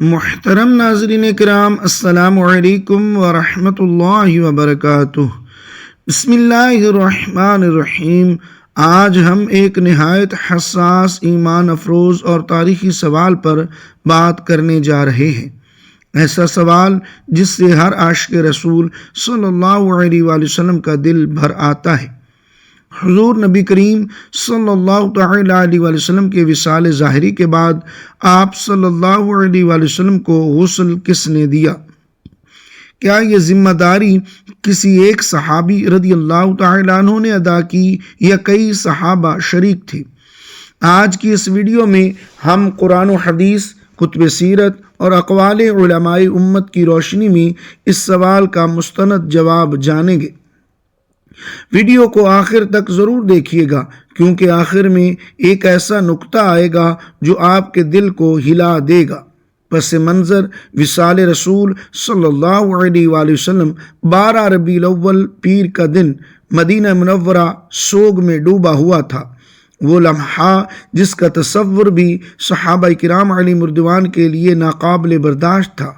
محترم ناظرین کرام، السلام علیکم ورحمۃ اللہ وبرکاتہ۔ بسم اللہ الرحمن الرحیم۔ آج ہم ایک نہایت حساس ایمان افروز اور تاریخی سوال پر بات کرنے جا رہے ہیں۔ ایسا سوال جس سے ہر عاشق رسول صلی اللہ علیہ وآلہ وسلم کا دل بھر آتا ہے۔ حضور نبی کریم صلی اللہ تعالی علیہ وآلہ وسلم کے وصال ظاہری کے بعد آپ صلی اللہ علیہ وآلہ وسلم کو غسل کس نے دیا؟ کیا یہ ذمہ داری کسی ایک صحابی رضی اللہ تعالیٰ عنہ نے ادا کی یا کئی صحابہ شریک تھے؟ آج کی اس ویڈیو میں ہم قرآن و حدیث، کتب سیرت اور اقوال علماء امت کی روشنی میں اس سوال کا مستند جواب جانیں گے۔ ویڈیو کو آخر تک ضرور دیکھیے گا، کیونکہ آخر میں ایک ایسا نقطہ آئے گا جو آپ کے دل کو ہلا دے گا۔ پس منظر وصال رسول صلی اللہ علیہ وآلہ وسلم، بارہ ربی الاول پیر کا دن، مدینہ منورہ سوگ میں ڈوبا ہوا تھا۔ وہ لمحہ جس کا تصور بھی صحابہ کرام علی مردوان کے لیے ناقابل برداشت تھا۔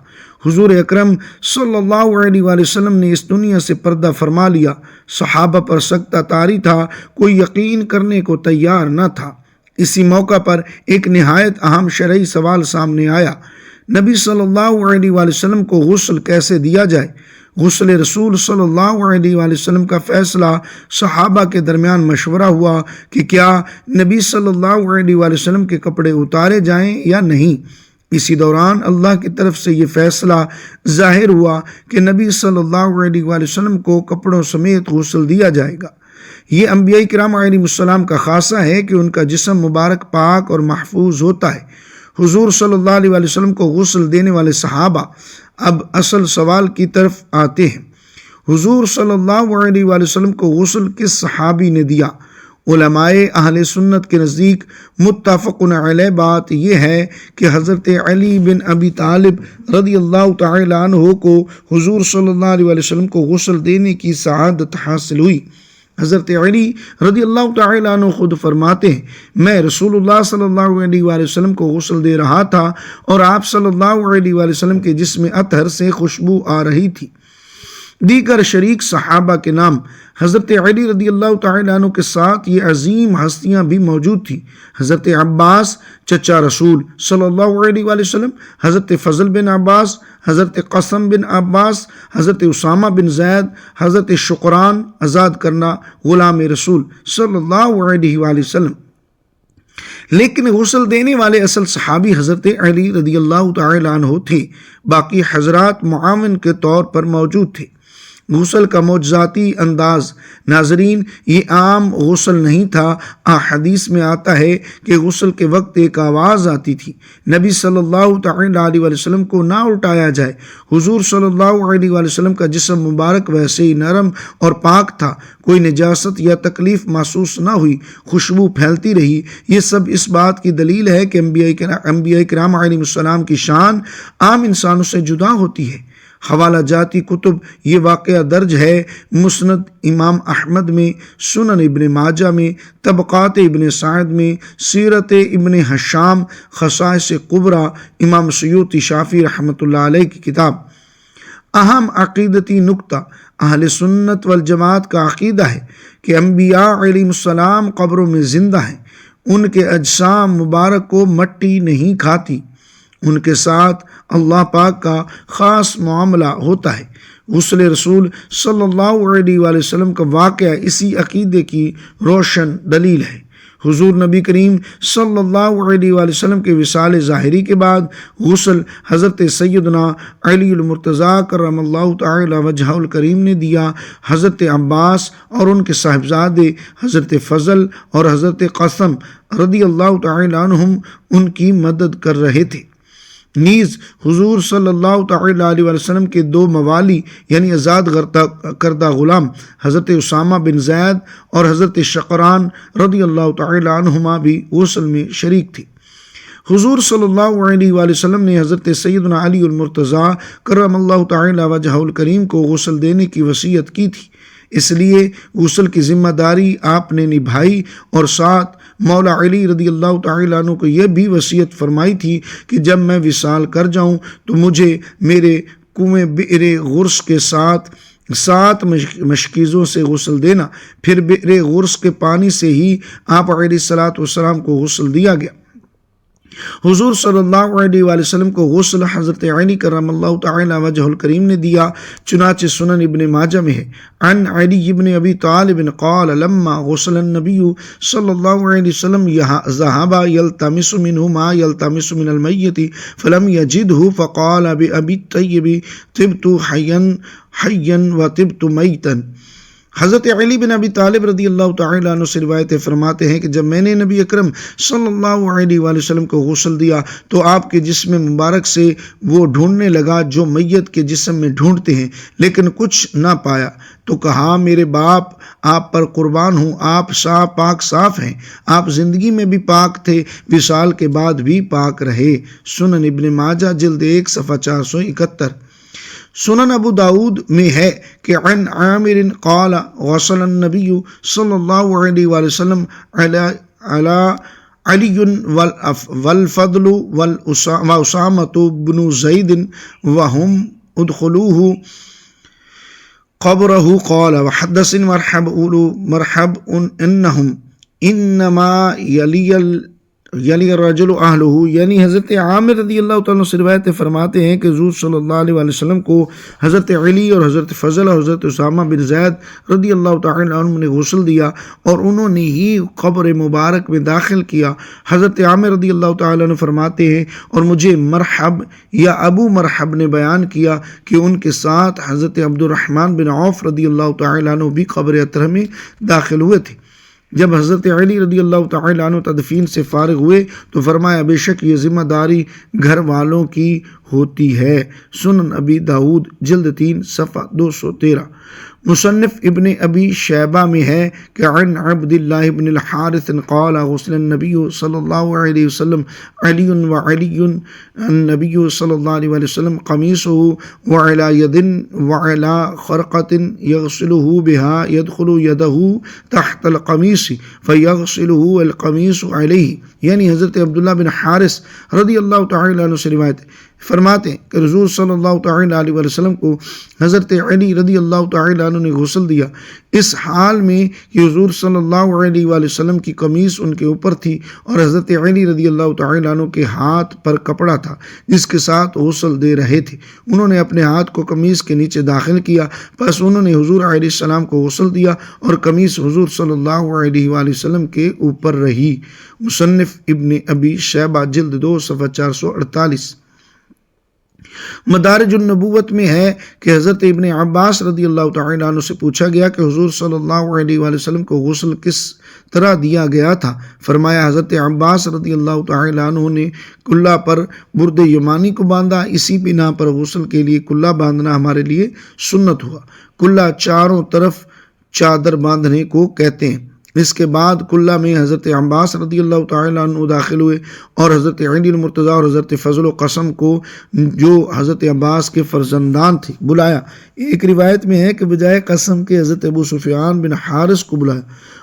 حضور اکرم صلی اللہ علیہ وآلہ وسلم نے اس دنیا سے پردہ فرما لیا۔ صحابہ پر سکتہ تاری تھا، کوئی یقین کرنے کو تیار نہ تھا۔ اسی موقع پر ایک نہایت اہم شرعی سوال سامنے آیا۔ نبی صلی اللہ علیہ وآلہ وسلم کو غسل کیسے دیا جائے؟ غسل رسول صلی اللہ علیہ وآلہ وسلم کا فیصلہ صحابہ کے درمیان مشورہ ہوا کہ کیا نبی صلی اللہ علیہ وآلہ وسلم کے کپڑے اتارے جائیں یا نہیں۔ اسی دوران اللہ کی طرف سے یہ فیصلہ ظاہر ہوا کہ نبی صلی اللہ علیہ وآلہ وسلم کو کپڑوں سمیت غسل دیا جائے گا۔ یہ انبیاء کرام علیہ السلام کا خاصہ ہے کہ ان کا جسم مبارک پاک اور محفوظ ہوتا ہے۔ حضور صلی اللہ علیہ وآلہ وسلم کو غسل دینے والے صحابہ اب اصل سوال کی طرف آتے ہیں۔ حضور صلی اللہ علیہ وآلہ وسلم کو غسل کس صحابی نے دیا؟ علماء اہل سنت کے نزدیک متفق علیہ بات یہ ہے کہ حضرت علی بن ابی طالب رضی اللہ تعالی عنہ کو حضور صلی اللہ علیہ وسلم کو غسل دینے کی سعادت حاصل ہوئی۔ حضرت علی رضی اللہ تعالی عنہ خود فرماتے ہیں، میں رسول اللہ صلی اللہ علیہ وآلہ وسلم کو غسل دے رہا تھا اور آپ صلی اللہ علیہ وآلہ وسلم کے جسم اطہر سے خوشبو آ رہی تھی۔ دیگر شریک صحابہ کے نام حضرت علی رضی اللہ تعالیٰ عنہ کے ساتھ یہ عظیم ہستیاں بھی موجود تھیں۔ حضرت عباس، چچا رسول صلی اللہ علیہ وآلہ وسلم، حضرت فضل بن عباس، حضرت قسم بن عباس، حضرت اسامہ بن زید، حضرت شکران آزاد کرنا غلام رسول صلی اللہ علیہ وآلہ وسلم۔ لیکن غسل دینے والے اصل صحابی حضرت علی رضی اللہ تعالیٰ عنہ تھے۔ باقی حضرات معاون کے طور پر موجود تھے۔ غسل کا معجزاتی انداز۔ ناظرین، یہ عام غسل نہیں تھا۔ حدیث میں آتا ہے کہ غسل کے وقت ایک آواز آتی تھی۔ نبی صلی اللہ تعالی علیہ وسلم کو نہ اٹھایا جائے۔ حضور صلی اللہ علیہ وسلم کا جسم مبارک، ویسے ہی نرم اور پاک تھا۔ کوئی نجاست یا تکلیف محسوس نہ ہوئی۔ خوشبو پھیلتی رہی۔ یہ سب اس بات کی دلیل ہے کہ انبیاء کرام علیہ السلام کی شان عام انسانوں سے جدا ہوتی ہے۔ حوالہ جاتی کتب یہ واقعہ درج ہے مسند امام احمد میں، سنن ابن ماجہ میں، طبقات ابن سعید میں، سیرت ابن حشام، خصائص قبرہ امام سیوتی شافی رحمۃ اللہ علیہ کی کتاب۔ اہم عقیدتی نقطہ اہل سنت والجماعت کا عقیدہ ہے کہ انبیاء علیہ السلام قبروں میں زندہ ہیں۔ ان کے اجسام مبارک کو مٹی نہیں کھاتی۔ ان کے ساتھ اللہ پاک کا خاص معاملہ ہوتا ہے۔ غسل رسول صلی اللہ علیہ وآلہ وسلم کا واقعہ اسی عقیدے کی روشن دلیل ہے۔ حضور نبی کریم صلی اللہ علیہ وآلہ وسلم کے وصال ظاہری کے بعد غسل حضرت سیدنا علی المرتضیٰ کرم اللہ تعالی وجہ الکریم نے دیا۔ حضرت عباس اور ان کے صاحبزادے حضرت فضل اور حضرت قسم رضی اللہ تعالی عنہم ان کی مدد کر رہے تھے۔ نیز حضور صلی اللہ تعالی علیہ وسلم کے دو موالی یعنی آزاد کردہ غلام حضرت اسامہ بن زید اور حضرت شقران رضی اللہ تعالی عنہما بھی غسل میں شریک تھی۔ حضور صلی اللہ علیہ وآلہ وسلم نے حضرت سیدنا علی المرتضیٰ کرم اللہ تعالی وجہ الکریم کو غسل دینے کی وصیت کی تھی۔ اس لیے غسل کی ذمہ داری آپ نے نبھائی اور ساتھ مولا علی رضی اللہ تعالیٰ عنہ کو یہ بھی وصیت فرمائی تھی کہ جب میں وصال کر جاؤں تو مجھے میرے کنویں بئر غرس کے ساتھ سات مشکیزوں سے غسل دینا، پھر بئر غرس کے پانی سے ہی آپ علیہ السلاۃ والسلام کو غسل دیا گیا۔ حضور صلی اللہ علیہ وآلہ وسلم کو غسل حضرت علی کرم اللہ تعالی وجہ الکریم نے دیا، چنانچہ سنن ابن ماجہ میں ہے۔ عن علی ابن ابی طالب قال لما غسل النبی صلی اللہ علیہ وسلم ذهب يلتمس منه ما يلتمس من المیت فلم يجده فقال بأبی الطیب طبت حیا حیا وطبت میتا۔ حضرت علی بن ابی طالب رضی اللہ تعالیٰ عنہ سے روایت فرماتے ہیں کہ جب میں نے نبی اکرم صلی اللہ علیہ وآلہ وسلم کو غسل دیا تو آپ کے جسم مبارک سے وہ ڈھونڈنے لگا جو میت کے جسم میں ڈھونڈتے ہیں، لیکن کچھ نہ پایا۔ تو کہا، میرے باپ، آپ پر قربان ہوں، آپ صاف پاک صاف ہیں۔ آپ زندگی میں بھی پاک تھے، وصال کے بعد بھی پاک رہے۔ سنن ابن ماجہ، جلد ایک، صفحہ چار سو اکہتر۔ سنن أبو داود میں ہے کہ عن عامر قال وصل النبی صلی اللہ علیہ وآلہ وسلم على علی والفضل والاسامة بن زید وهم ادخلوه قبره. قال وحدث مرحب مرحب إنهم إنما يلي یعنی رجل اہلہ یعنی حضرت عامر رضی اللہ تعالیٰ سے روایت فرماتے ہیں کہ حضور صلی اللہ علیہ وآلہ وسلم کو حضرت علی اور حضرت فضل اور حضرت اسامہ بن زید رضی اللہ تعالیٰ عنہ نے غسل دیا اور انہوں نے ہی قبر مبارک میں داخل کیا۔ حضرت عامر رضی اللہ تعالیٰ عنہ فرماتے ہیں، اور مجھے مرحب یا ابو مرحب نے بیان کیا کہ ان کے ساتھ حضرت عبد الرحمن بن عوف رضی اللہ تعالیٰ عنہ بھی قبر اطرح میں داخل ہوئے تھے۔ جب حضرت علی رضی اللہ تعالی عنہ تدفین سے فارغ ہوئے تو فرمایا، بے شک یہ ذمہ داری گھر والوں کی ہوتی ہے۔ سنن ابی داود جلد تین، صفحہ دو سو تیرہ۔ مصنف ابن ابی شیبہ میں ہے کہ، عن عبد اللہ ابن الحارث قال، غسل النبی صلی اللہ علیہ وسلم علی و علی النبی صلی اللہ علیہ وسلم قمیصه وعلا ید وعلا خرقت یغسله بها يدخل يده تحت القمیص فیغسله القمیص علیہ یعنی حضرت عبداللہ بن حارث رضی اللہ تعالی عنہ سے روایت فرماتے ہیں کہ رضول صلی اللہ تعالی علیہ وسلم کو حضرت علی رضی اللہ تعالی عنہ نے غسل دیا۔ اس حال میں کہ حضور صلی اللہ علیہ وآلہ وسلم کی قمیص ان کے اوپر تھی اور حضرت علی رضی اللہ تعالی عنہ کے ہاتھ پر کپڑا تھا جس کے ساتھ غسل دے رہے تھے۔ انہوں نے اپنے ہاتھ کو قمیص کے نیچے داخل کیا، پس انہوں نے حضور علیہ السلام کو غسل دیا اور قمیص حضور صلی اللہ علیہ وآلہ وسلم کے اوپر رہی۔ مصنف ابن ابی شیبہ جلد دو، صفحہ چار سو اڑتالیس۔ مدارج النبوت میں ہے کہ حضرت ابن عباس رضی اللہ تعالیٰ عنہ سے پوچھا گیا کہ حضور صلی اللہ علیہ وآلہ وسلم کو غسل کس طرح دیا گیا تھا؟ فرمایا، حضرت عباس رضی اللہ تعالیٰ عنہ نے کلّہ پر برد یمانی کو باندھا، اسی بنا پر غسل کے لیے کلّہ باندھنا ہمارے لیے سنت ہوا۔ کلّہ چاروں طرف چادر باندھنے کو کہتے ہیں۔ اس کے بعد کلّہ میں حضرت عباس رضی اللہ تعالیٰ عنہ داخل ہوئے اور حضرت عید المرتضیٰ اور حضرت فضل و قسم کو جو حضرت عباس کے فرزندان تھے بلایا۔ ایک روایت میں ہے کہ بجائے قسم کے حضرت ابو سفیان بن حارث کو بلایا،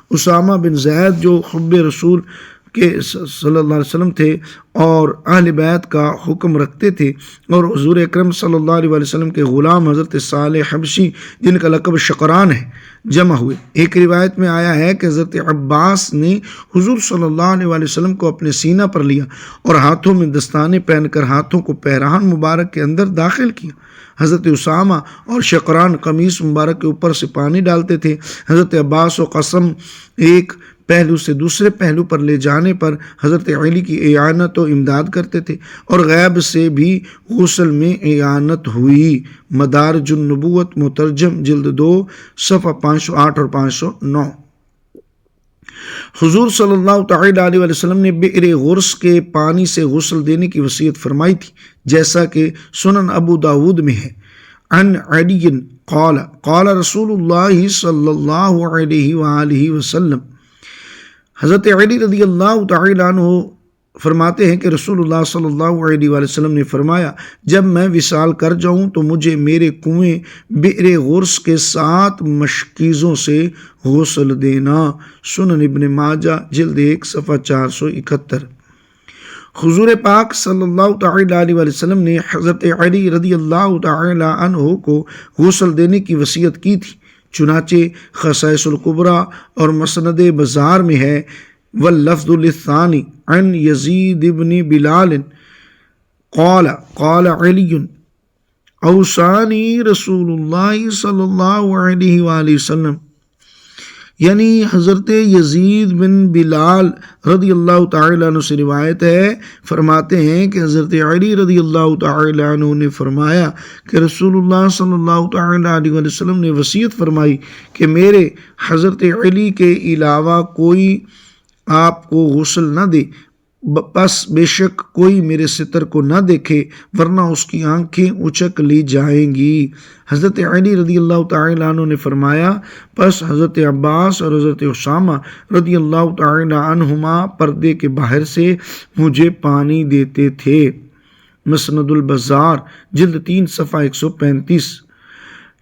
اسامہ بن زید جو خب رسول کے صلی اللہ علیہ وسلم تھے اور اہل بیت کا حکم رکھتے تھے اور حضور اکرم صلی اللہ علیہ وسلم کے غلام حضرت صالح حبشی جن کا لقب شقران ہے، جمع ہوئے۔ ایک روایت میں آیا ہے کہ حضرت عباس نے حضور صلی اللہ علیہ وسلم کو اپنے سینہ پر لیا اور ہاتھوں میں دستانے پہن کر ہاتھوں کو پہران مبارک کے اندر داخل کیا۔ حضرت اسامہ اور شقران قمیص مبارک کے اوپر سے پانی ڈالتے تھے۔ حضرت عباس و قسم ایک پہلو سے دوسرے پہلو پر لے جانے پر حضرت علی کی اعانت و امداد کرتے تھے اور غیب سے بھی غسل میں اعانت ہوئی۔ مدارج النبوت، مترجم، جلد دو، صفحہ پانچ سو آٹھ اور پانچ سو نو۔ حضور صلی اللہ تعالی علیہ وسلم نے بئر غرس کے پانی سے غسل دینے کی وصیت فرمائی تھی، جیسا کہ سنن ابو داود میں ہے۔ عن علی قال قال رسول اللہ صلی اللہ علیہ وآلہ وسلم۔ حضرت علی رضی اللہ تعالی عنہ فرماتے ہیں کہ رسول اللہ صلی اللہ علیہ وآلہ وسلم نے فرمایا، جب میں وصال کر جاؤں تو مجھے میرے کنویں بئر غرس کے سات مشکیزوں سے غسل دینا۔ سنن ابن ماجہ، جلد ایک، صفحہ چار سو اکہتر۔ حضور پاک صلی اللہ تعالی علیہ وآلہ وسلم نے حضرت علی رضی اللہ تعالی عنہ کو غسل دینے کی وصیت کی تھی۔ چنانچہ خصائص القبرہ اور مسند بازار میں ہے و لفظ الثانی عن یزید ابن بلال، قال قال علی، اوسانی رسول اللہ صلی اللہ علیہ وآلہ وسلم۔ یعنی حضرت یزید بن بلال رضی اللہ تعالیٰ عنہ سے روایت ہے، فرماتے ہیں کہ حضرت علی رضی اللہ تعالیٰ عنہ نے فرمایا کہ رسول اللہ صلی اللہ تعالیٰ علیہ وسلم نے وصیت فرمائی کہ میرے حضرت علی کے علاوہ کوئی آپ کو غسل نہ دے۔ بس بے شک کوئی میرے ستر کو نہ دیکھے ورنہ اس کی آنکھیں اچک لی جائیں گی۔ حضرت علی رضی اللہ تعالیٰ عنہ نے فرمایا پس حضرت عباس اور حضرت اسامہ رضی اللہ تعالیٰ عنہما پردے کے باہر سے مجھے پانی دیتے تھے۔ مسند البزار، جلد تین صفحہ ایک سو پینتیس۔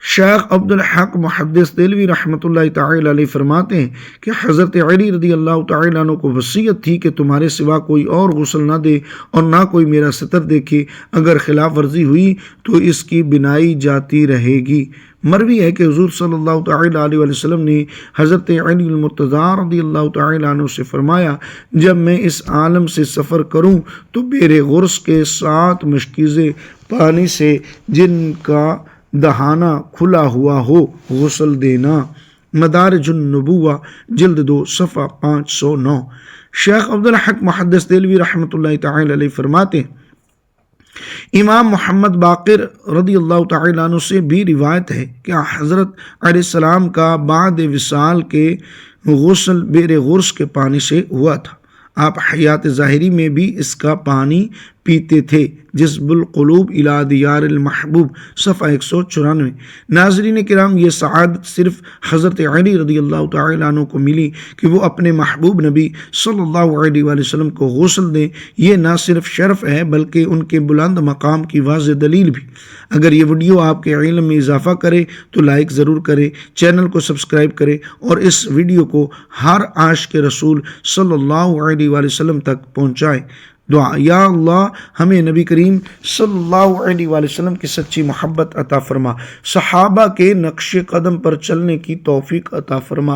شیخ عبد الحق محدث دلوی رحمۃ اللہ تعالی علیہ فرماتے ہیں کہ حضرت علی رضی اللہ تعالی عنہ کو وصیت تھی کہ تمہارے سوا کوئی اور غسل نہ دے اور نہ کوئی میرا ستر دیکھے، اگر خلاف ورزی ہوئی تو اس کی بنائی جاتی رہے گی۔ مروی ہے کہ حضور صلی اللہ تعالی علیہ وسلم نے حضرت علی المرتضی رضی اللہ تعالی عنہ سے فرمایا، جب میں اس عالم سے سفر کروں تو میرے غرص کے سات مشکیزیں پانی سے جن کا دہانہ کھلا ہوا ہو، غسل دینا۔ مدارج النبوہ، جلد دو، صفحہ پانچ سو نو۔ شیخ عبدالحق محدث دلوی رحمۃ اللہ تعالی علیہ فرماتے امام محمد باقر رضی اللہ تعالیٰ عنہ سے بھی روایت ہے کہ حضرت علیہ السلام کا بعد وصال کے غسل بیر غرس کے پانی سے ہوا تھا۔ آپ حیات ظاہری میں بھی اس کا پانی پیتے تھے جسب القلوب الى دیار المحبوب، صفحہ ایک سو چورانوے۔ ناظرین کرام، یہ سعادت صرف حضرت علی رضی اللہ تعالیٰ عنہ کو ملی کہ وہ اپنے محبوب نبی صلی اللہ علیہ وآلہ وسلم کو غسل دیں یہ نہ صرف شرف ہے، بلکہ ان کے بلند مقام کی واضح دلیل بھی۔ اگر یہ ویڈیو آپ کے علم میں اضافہ کرے تو لائک ضرور کرے، چینل کو سبسکرائب کرے اور اس ویڈیو کو ہر عاش کے رسول صلی اللہ علیہ وآلہ وسلم تک پہنچائے۔ دعا۔ یا اللہ، ہمیں نبی کریم صلی اللہ علیہ وآلہ وسلم کی سچی محبت عطا فرما۔ صحابہ کے نقش قدم پر چلنے کی توفیق عطا فرما۔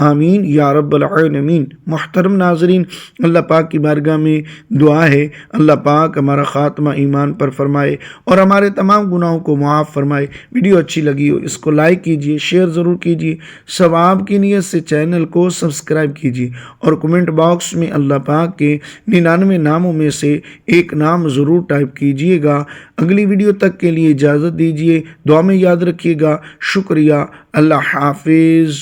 آمین، یا رب العالمین۔ محترم ناظرین، اللہ پاک کی بارگاہ میں دعا ہے۔ اللہ پاک ہمارا خاتمہ ایمان پر فرمائے اور ہمارے تمام گناہوں کو معاف فرمائے۔ ویڈیو اچھی لگی ہو، اس کو لائک کیجیے، شیئر ضرور کیجیے۔ ثواب کی نیت سے چینل کو سبسکرائب کیجیے اور کمنٹ باکس میں اللہ پاک کے ننانوے ناموں میں سے ایک نام ضرور ٹائپ کیجیے گا۔ اگلی ویڈیو تک کے لیے اجازت دیجیے، دعا میں یاد رکھیے گا۔ شکریہ، اللہ حافظ۔